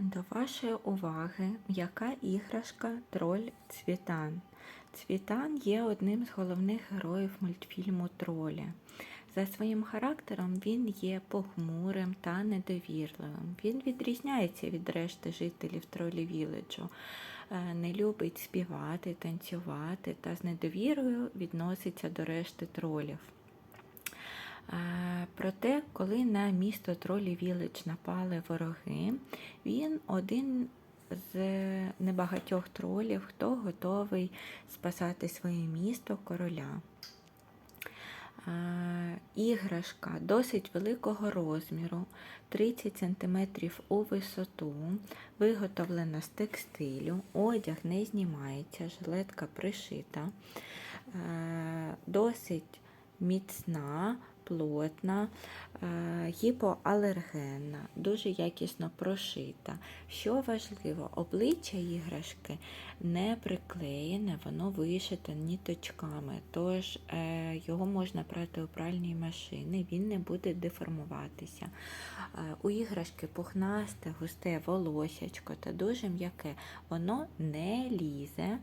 До вашої уваги, яка іграшка троль Цвітан. Цвітан є одним з головних героїв мультфільму Тролі. За своїм характером він є похмурим та недовірливим. Він відрізняється від решти жителів тролі Віледжу. Е, Не любить співати, танцювати та з недовірою відноситься до решти тролів. Проте, коли на місто Тролі Віледж напали вороги, він один з небагатьох тролів, хто готовий спасати своє місто короля. Іграшка досить великого розміру, 30 см у висоту, виготовлена з текстилю, одяг не знімається, жилетка пришита, досить міцна, плотна, е, гіпоалергенна, дуже якісно прошита. Що важливо, обличчя іграшки не приклеєне, воно вишите ніточками, тож е, його можна прати у пральній машині, він не буде деформуватися. Е, У іграшки пухнасте, густе волосячко та дуже м'яке, воно не лізе.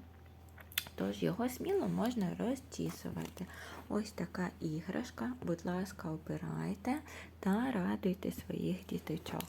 Тож його сміло можна розтісувати. Ось така іграшка. Будь ласка, обирайте та радуйте своїх діточок.